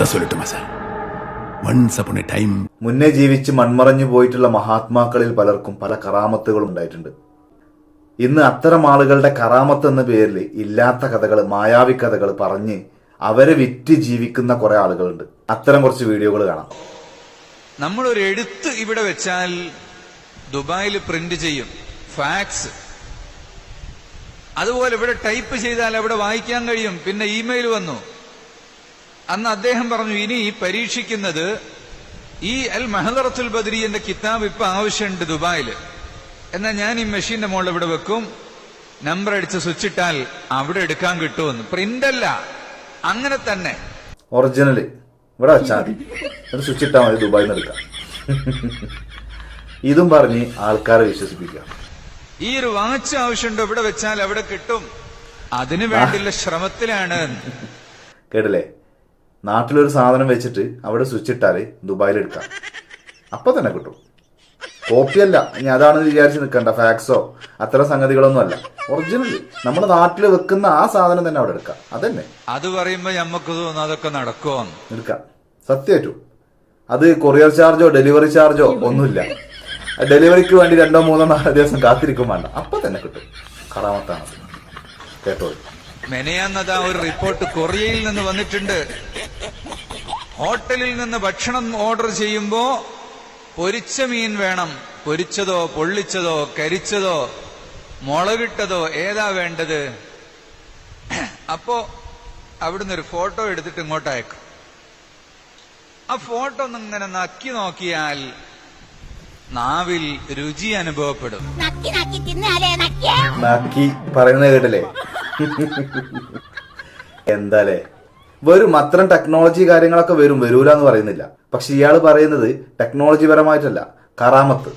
കഥ സൊല്ലട്ടുമാ once upon a time മുന്നേ ജീവിച്ച് മൺമറഞ്ഞു പോയിട്ടുള്ള മഹാത്മാക്കളിൽ പലർക്കും പല കറാമത്തുകളും ഉണ്ടായിട്ടുണ്ട്. ഇന്ന് അത്തരം ആളുകളുടെ കറാമത്ത് എന്ന പേരിൽ ഇല്ലാത്ത കഥകൾ മായാവി കഥകൾ പറഞ്ഞ് അവരെ വിറ്റ് ജീവിക്കുന്ന കുറെ ആളുകളുണ്ട്. അത്തരം കുറച്ച് വീഡിയോകൾ കാണാം. നമ്മൾ ഒരു എഴുത്ത് ഇവിടെ വെച്ചാൽ ദുബായിൽ പ്രിന്റ് ചെയ്യും. ഫാക്സ്. അതുപോലെ ഇവിടെ ടൈപ്പ് ചെയ്താൽ അവിടെ വായിക്കാൻ കഴിയും. പിന്നെ ഇമെയിൽ വന്നു. അന്ന് അദ്ദേഹം പറഞ്ഞു ഇനി പരീക്ഷിക്കുന്നത് ഈ അൽ മെഹദറത്തുൽ ബദരി എന്ന കിതാബ് ഇപ്പൊ ആവശ്യമുണ്ട് ദുബായിൽ എന്നാൽ ഞാൻ ഈ മെഷീന്റെ മുകളിൽ ഇവിടെ വെക്കും നമ്പർ അടിച്ച് സ്വിച്ച് ഇട്ടാൽ അവിടെ എടുക്കാൻ കിട്ടുമെന്ന്. പ്രിന്റ് അല്ല അങ്ങനെ തന്നെ. ഒറിജിനൽ ഇവിടെ വെച്ചാൽ മതി. സ്വിച്ച് ഇട്ടാൽ മതി ദുബായിൽ നിന്ന് എടുക്കാം. ഇതും പറഞ്ഞ് ആൾക്കാരെ വിശ്വസിപ്പിക്കാം. ഈ ഒരു വാച്ച് ആവശ്യമുണ്ടോ? ഇവിടെ വെച്ചാൽ അവിടെ കിട്ടും. അതിനു വേണ്ടിയുള്ള ശ്രമത്തിലാണ്. കേട്ടില്ലേ? നാട്ടിലൊരു സാധനം വെച്ചിട്ട് അവിടെ സ്വിച്ച് ഇട്ടാൽ ദുബായിൽ എടുക്കാം അപ്പൊ തന്നെ കിട്ടും. കോപ്പിയല്ല. ഇനി അതാണെന്ന് വിചാരിച്ച് നിൽക്കണ്ട ഫാക്സോ അത്തരം സംഗതികളൊന്നും അല്ല ഒറിജിനൽ നമ്മുടെ നാട്ടിൽ വെക്കുന്ന ആ സാധനം തന്നെ അവിടെ എടുക്കാം. അതന്നെ. അത് പറയുമ്പോ നമുക്ക് തോന്നുന്നു അതൊക്കെ നടക്കുമോ എടുക്കാം. സത്യമായിട്ടും അത് കൊറിയർ ചാർജോ ഡെലിവറി ചാർജോ ഒന്നുമില്ല. ഡെലിവറിക്ക് വേണ്ടി രണ്ടോ മൂന്നോ നാലോ ദിവസം കാത്തിരിക്കും വേണ്ട. അപ്പൊ തന്നെ കിട്ടും. കറാമത്താണ്. കേട്ടോ. മെനയാന്നതാ ഒരു റിപ്പോർട്ട് കൊറിയയിൽ നിന്ന് വന്നിട്ടുണ്ട്. ഹോട്ടലിൽ നിന്ന് ഭക്ഷണം ഓർഡർ ചെയ്യുമ്പോ പൊരിച്ച മീൻ വേണം. പൊരിച്ചതോ പൊള്ളിച്ചതോ കരിച്ചതോ മുളകിട്ടതോ ഏതാ വേണ്ടത്? അപ്പോ അവിടുന്ന് ഒരു ഫോട്ടോ എടുത്തിട്ട് ഇങ്ങോട്ട് അയക്കും ആ ഫോട്ടോ ഒന്ന് ഇങ്ങനെ നക്കി നോക്കിയാൽ നാവിൽ രുചി അനുഭവപ്പെടും. നക്കി നക്കി തിന്നാലേ നക്കിയേ. നാക്കി പറയുന്നത് കേട്ടില്ലേ? എന്താലേ? വരും അത്തരം ടെക്നോളജി കാര്യങ്ങളൊക്കെ വരും വരൂലെന്ന് പറയുന്നില്ല. പക്ഷെ ഇയാൾ പറയുന്നത് ടെക്നോളജി പരമായിട്ടല്ല കറാമത്ത്.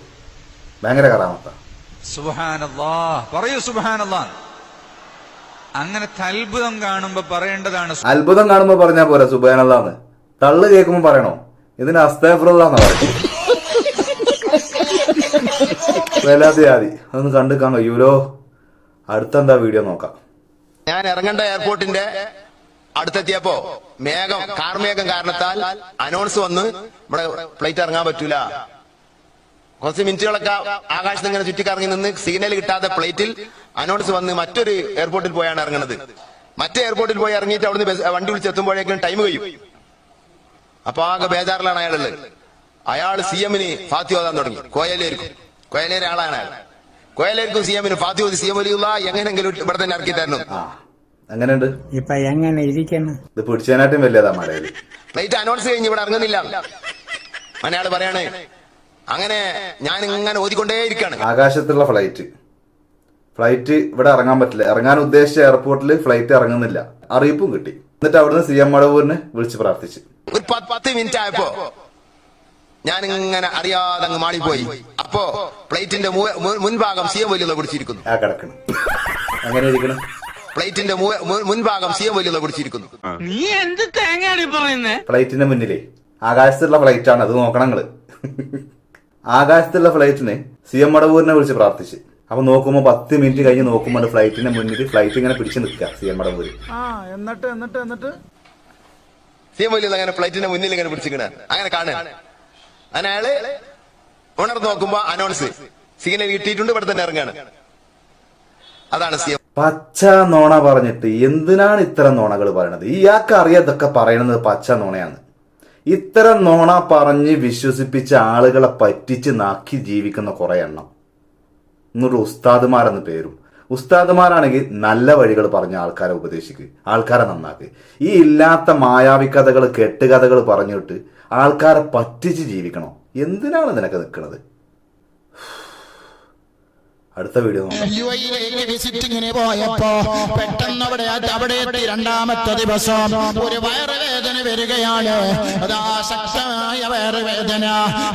ഭയങ്കര കറാമത്ത. അങ്ങനെ പറയൂ സുബാനല്ലാ അങ്ങനത്തെ അത്ഭുതം കാണുമ്പോ പറയേണ്ടതാണ് അത്ഭുതം കാണുമ്പോ പറഞ്ഞാ പോരാ സുബാനല്ലാന്ന് തള്ളു കേൾക്കുമ്പോ പറയണോ? ഇതിന് അസ്തഫറുല്ലാന്ന് പറയും വല്ലാതെ ആദി അതൊന്ന് കണ്ടുക്കാൻ കഴിയൂലോ അടുത്തെന്താ വീഡിയോ നോക്കാം. ഞാൻ ഇറങ്ങേണ്ട എയർപോർട്ടിന്റെ അടുത്തെത്തിയപ്പോ മേഘം കാർമേഘം കാരണത്താൽ അനൗൺസ് വന്ന് നമ്മുടെ ഫ്ലൈറ്റ് ഇറങ്ങാൻ പറ്റൂല. കുറച്ച് മിനിറ്റുകളൊക്കെ ആകാശത്ത് ഇങ്ങനെ ചുറ്റിക്കറങ്ങി നിന്ന് സിഗ്നൽ കിട്ടാതെ ഫ്ലൈറ്റിൽ അനൗൺസ് വന്ന് മറ്റൊരു എയർപോർട്ടിൽ പോയാണ് ഇറങ്ങുന്നത്. മറ്റേ എയർപോർട്ടിൽ പോയി ഇറങ്ങിയിട്ട് അവിടുന്ന് വണ്ടി വിളിച്ചെത്തുമ്പോഴേക്കും ടൈം കഴിയും. അപ്പൊ ആകെ ബേജാറിലാണ് അയാളുള്ളത്. അയാൾ സി എമ്മിന് ഫാത്തി ഓതാൻ തുടങ്ങി. കോയലേരിക്കും കോയലേരി ആളാണ് അയാൾ. കോയലേരിക്കും സി എമ്മിന് സിഎം സി എം വലിയുള്ള എങ്ങനെങ്കിലും ഇവിടെ തന്നെ ഇറക്കി തരണം. അങ്ങനെയുണ്ട്. ഇപ്പൊ എങ്ങനെ ഇരിക്കണം ഇത് പിടിച്ചതിനായിട്ടും വലിയതാ മലയാളി ഫ്ലൈറ്റ് അനൗൺസ് കഴിഞ്ഞ് ഇവിടെ ഇറങ്ങുന്നില്ല. അയാൾ പറയാണ് അങ്ങനെ ഞാൻ ഇങ്ങനെ ഓതിക്കൊണ്ടേയിരിക്കാണ്. ആകാശത്തുള്ള ഫ്ലൈറ്റ് ഫ്ലൈറ്റ് ഇവിടെ ഇറങ്ങാൻ പറ്റില്ല. ഇറങ്ങാൻ ഉദ്ദേശിച്ച എയർപോർട്ടിൽ ഫ്ലൈറ്റ് ഇറങ്ങുന്നില്ല. അറിയിപ്പും കിട്ടി. എന്നിട്ട് അവിടുന്ന് സി എം മടവൂരിനെ വിളിച്ച് പ്രാർത്ഥിച്ചു. ഒരു പത്ത് പത്ത് മിനിറ്റ് ആയപ്പോ ഞാൻ ഇങ്ങനെ അറിയാതെ അങ്ങ് മാളിപ്പോയി അപ്പോ മു- മുൻഭാഗം സി എം വലിയ കിടക്കണം. എങ്ങനെ ഇരിക്കണം. മു- മുൻഭാഗം സി എം വലിയ കുടിച്ചിരിക്കുന്നു. നീ എന്ത് തേങ്ങയാണ് പറയുന്നത് പ്ലേറ്റിന്റെ മുന്നിലേ. ആകാശത്തുള്ള ഫ്ലൈറ്റ് ആണ്. അത് നോക്കണം നിങ്ങൾ ആകാശത്തുള്ള ഫ്ലൈറ്റിന് സി എം മടവൂരിനെ വിളിച്ച് പ്രാർത്ഥിച്ച്. അപ്പൊ നോക്കുമ്പോ പത്ത് മിനിറ്റ് കഴിഞ്ഞ് നോക്കുമ്പോൾ ഫ്ലൈറ്റിന്റെ മുന്നിൽ ഫ്ലൈറ്റ് ഇങ്ങനെ പിടിച്ചു നിൽക്കുക C M Madavoor. C M വലിയ അങ്ങനെ ഫ്ലൈറ്റിന്റെ മുന്നിൽ ഇങ്ങനെ പിടിച്ചിരിക്കണ. അങ്ങനെ കാണുക. അങ്ങനെ അയാൾ ഉണർന്ന് നോക്കുമ്പോ അനൗൺസ് സിഗ്നൽ കിട്ടിയിട്ടുണ്ട് ഇവിടെ തന്നെ ഇറങ്ങാണ്. അതാണ് സി പച്ച നോണ പറഞ്ഞിട്ട് എന്തിനാണ് ഇത്തരം നോണകൾ പറയണത്? ഇയാൾക്ക് അറിയാതൊക്കെ പറയണത് പച്ച നോണയാണ്. ഇത്തരം നോണ പറഞ്ഞ് വിശ്വസിപ്പിച്ച ആളുകളെ പറ്റിച്ച് നാക്കി ജീവിക്കുന്ന കുറെ എണ്ണം. എന്നൊരു ഉസ്താദുമാരെന്ന് പേരും. ഉസ്താദുമാരാണെങ്കിൽ നല്ല വഴികൾ പറഞ്ഞ ആൾക്കാരെ ഉപദേശിക്കുക ആൾക്കാരെ നന്നാക്ക്. ഈ ഇല്ലാത്ത മായാവി കഥകൾ കെട്ടുകഥകൾ പറഞ്ഞിട്ട് ആൾക്കാരെ പറ്റിച്ച് ജീവിക്കണോ. എന്തിനാണ് നിനക്ക് നിൽക്കുന്നത് അടുത്ത വീഡിയോ വിസിറ്റിങ്ങിന് പോയപ്പോ പെട്ടെന്ന് അവിടെ അവിടെ രണ്ടാമത്തെ ദിവസം ഒരു വയറുവേദന വരികയാണ്. അതാ ശക്തമായ വയറുവേദന.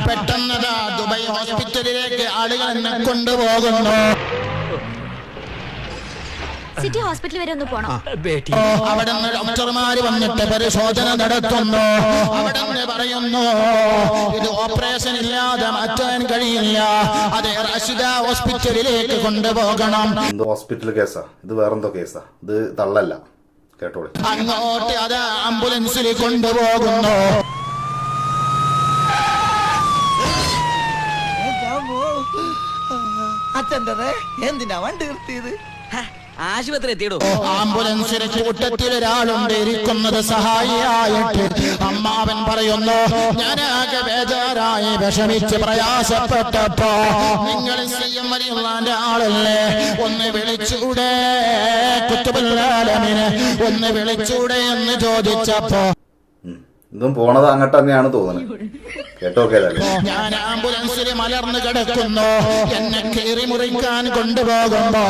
പെട്ടെന്ന് ദുബൈ ഹോസ്പിറ്റലിലേക്ക് ആളുകൾ എന്നെ കൊണ്ടുപോകുന്നു. സിറ്റി ഹോസ്പിറ്റൽ വരെ ഒന്ന് പോണം. അവിടെ ഡോക്ടർമാര് വന്നിട്ട് പരിശോധന നടത്തുന്നു. അവിടെ പറയുന്നു ഇത് ഓപ്പറേഷൻ ഇല്ലാതെ മാറ്റാൻ കഴിയില്ല. അത് റഷിദ ഹോസ്പിറ്റലിലേക്ക് കൊണ്ടുപോകണം. ഹോസ്പിറ്റൽ കേസാ? ഇത് വേറെന്തോ കേസാ? ഇത് തള്ളല്ല. കേട്ടോളി. അങ്ങോട്ട് അത് ആംബുലൻസിൽ കൊണ്ടുപോകുന്നു. അച്ഛന്റെ എന്തിനാ വണ്ടി നിർത്തിയത്? ആശുപത്രി എത്തിയിടൂ. ആംബുലൻസിന് കൂട്ടത്തിൽ ഒരാളുണ്ട് ഇരിക്കുന്നത് സഹായിയായിട്ട്. അമ്മാവൻ പറയുന്നു ഞാനാകെ ബേജാറായി വിഷമിച്ച് പ്രയാസപ്പെട്ടപ്പോ നിങ്ങൾ ആളല്ലേ? ഒന്ന് വിളിച്ചൂടെ കുത്തുബുല്ലാലമിന് ഒന്ന് വിളിച്ചൂടെ എന്ന് ചോദിച്ചപ്പോ. ഇതും പോണത് അങ്ങോട്ട് തന്നെയാണ് തോന്നുന്നത് കേട്ടോ ഞാൻ ആംബുലൻസിൽ മലർന്നു കിടക്കുന്നു. എന്നെ കീറി മുറിക്കാൻ കൊണ്ടുപോകുമ്പോ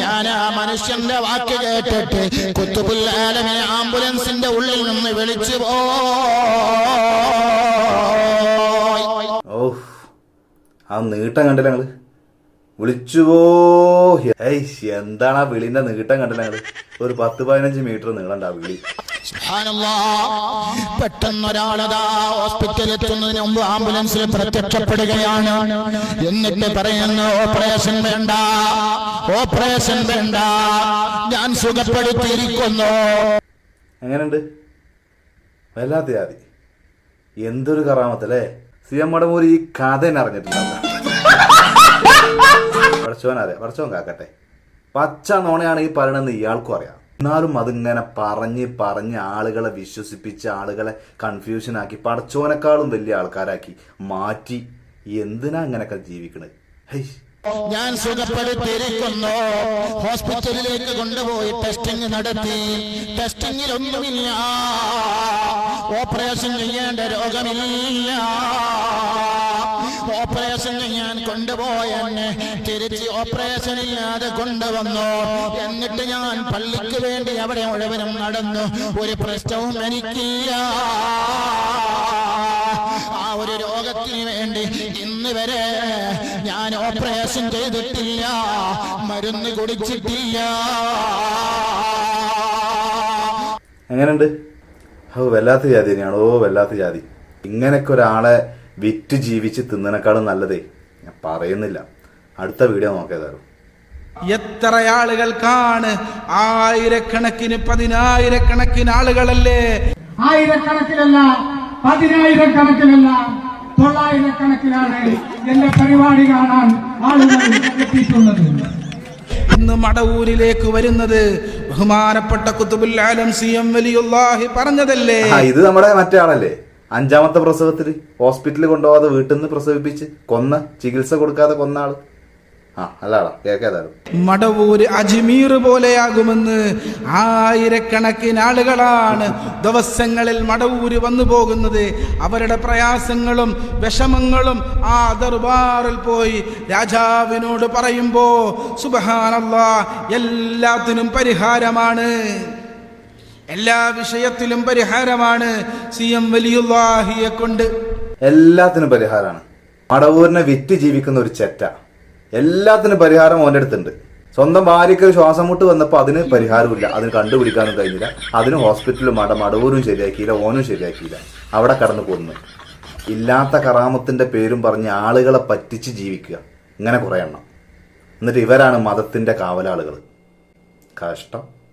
ഞാൻ ആ മനുഷ്യന്റെ വാക്ക് കേട്ടിട്ട് കുത്തുപുല്ലാലമെ ആംബുലൻസിന്റെ ഉള്ളിൽ നിന്ന് വിളിച്ചു പോയി ഓ ആ നീട്ടം കണ്ടില്ല ഞങ്ങൾ വിളിച്ചുപോ എന്താണ് ആ വിളിന്റെ നീട്ടം കണ്ടില്ല ഞങ്ങൾ ഒരു പത്ത് പതിനഞ്ച് മീറ്റർ നീളണ്ട ആ വിളി. പെട്ടെന്നൊരാളതാ ഹോസ്പിറ്റലിൽ എത്തുന്നതിന് മുമ്പ് ആംബുലൻസിൽ പ്രത്യക്ഷപ്പെടുകയാണ്. എന്നിട്ട് പറയുന്നു ഓപ്പറേഷൻ വേണ്ട ഓപ്പറേഷൻ വേണ്ട. ഞാൻ സുഖപ്പെടുത്തിയിരിക്കുന്നു. എങ്ങനെയുണ്ട്? വല്ലാത്ത എന്തൊരു കറാമത്തല്ലേ? സി എം മടമൂരി ഈ കഥ എന്നെ അറിഞ്ഞിട്ടുണ്ടാവില്ല പഠിച്ചോൻ അറിയാം കാക്കട്ടെ. പച്ച നോണയാണ് ഈ പറയണമെന്ന് ഇയാൾക്കും അറിയാം. എന്നാലും അതിങ്ങനെ പറഞ്ഞ് പറഞ്ഞ് ആളുകളെ വിശ്വസിപ്പിച്ച് ആളുകളെ കൺഫ്യൂഷൻ ആക്കി പടച്ചോനേക്കാളും വലിയ ആൾക്കാരാക്കി മാറ്റി. എന്തിനാ അങ്ങനെയൊക്കെ ജീവിക്കണത് ഞാൻ സുഖപ്പെടുത്തിയിരിക്കുന്നു. ഹോസ്പിറ്റലിലേക്ക് കൊണ്ടുപോയി ടെസ്റ്റിംഗ് നടത്തി. ടെസ്റ്റിംഗിൽ ഒന്നുമില്ല ഓപ്പറേഷൻ ചെയ്യേണ്ട രോഗമില്ല. കൊണ്ടുപോയെന്നെ തിരിച്ച് ഓപ്പറേഷൻ ഇല്ലാതെ കൊണ്ടുവന്നു. എന്നിട്ട് ഞാൻ പള്ളിക്ക് വേണ്ടി അവിടെ മുഴുവനും നടന്നു. ഒരു പ്രശ്നവും എനിക്കില്ല. ആ ഒരു രോഗത്തിന് വേണ്ടി ഇന്ന് വരെ ഞാൻ ഓപ്പറേഷൻ ചെയ്തിട്ടില്ല. മരുന്ന് കുടിച്ചിട്ടില്ല. എങ്ങനെയുണ്ട്? ഓ വല്ലാത്ത ജാതി തന്നെയാണ്? ഓ വല്ലാത്ത ജാതി. ഇങ്ങനെയൊക്കെ ഒരാളെ വിറ്റ് ജീവിച്ച് തിന്നതിനേക്കാളും നല്ലതേ. പറയുന്നില്ല. അടുത്ത വീഡിയോ നോക്കിയതായിരുന്നു എത്ര ആളുകൾക്കാണ് ആയിരക്കണക്കിന് പതിനായിരക്കണക്കിന് ആളുകളല്ലേ? ആയിരക്കണക്കിനല്ല പതിനായിരക്കണക്കിനല്ല തൊള്ളായിരക്കണക്കിനാണ് എന്റെ പരിപാടി കാണാൻ ആളുകൾ എത്തിയിട്ടുള്ളത്. ഇന്ന് മടവൂരിലേക്ക് വരുന്നത് ബഹുമാനപ്പെട്ട കുത്തുബുൽ ആലം സി എം വലിയുല്ലാഹി പറഞ്ഞതല്ലേ? ഇത് നമ്മുടെ മറ്റേ ആളല്ലേ? അഞ്ചാമത്തെ പ്രസവത്തിൽ ഹോസ്പിറ്റലിൽ കൊണ്ടുപോകാതെ വീട്ടിൽ നിന്ന് പ്രസവിപ്പിച്ച് കൊന്ന ചികിത്സ കൊടുക്കാതെ കൊന്ന ആൾ. മടവൂര് അജ്മീർ പോലെയാകുമെന്ന് ആയിരക്കണക്കിന് ആളുകളാണ് ദിവസങ്ങളിൽ മടവൂര് വന്നു പോകുന്നത്. അവരുടെ പ്രയാസങ്ങളും വിഷമങ്ങളും ആ ദർബാറിൽ പോയി രാജാവിനോട് പറയുമ്പോ സുബഹാനല്ല എല്ലാത്തിനും പരിഹാരമാണ്. എല്ലാ വിഷയത്തിലും പരിഹാരമാണ് സി എം വലിയുല്ലാഹിയെ കൊണ്ട്. എല്ലാത്തിനും പരിഹാരമാണ്. മടവൂരിനെ വിറ്റ് ജീവിക്കുന്ന ഒരു ചെറ്റ. എല്ലാത്തിനും പരിഹാരം ഓന്റെ അടുത്തുണ്ട്. സ്വന്തം ഭാര്യയ്ക്ക് ശ്വാസം മുട്ട് വന്നപ്പോൾ അതിന് പരിഹാരമില്ല അതിന് കണ്ടുപിടിക്കാനും കഴിഞ്ഞില്ല. അതിന് ഹോസ്പിറ്റലിൽ മട മടവൂരും ശരിയാക്കിയില്ല ഓനും ശരിയാക്കിയില്ല. അവിടെ കടന്നു പോകുന്നു ഇല്ലാത്ത കറാമത്തിന്റെ പേരും പറഞ്ഞ് ആളുകളെ പറ്റിച്ച് ജീവിക്കുക. ഇങ്ങനെ കുറേ എണ്ണം. എന്നിട്ട് ഇവരാണ് മതത്തിന്റെ കാവലാളുകൾ കഷ്ടം.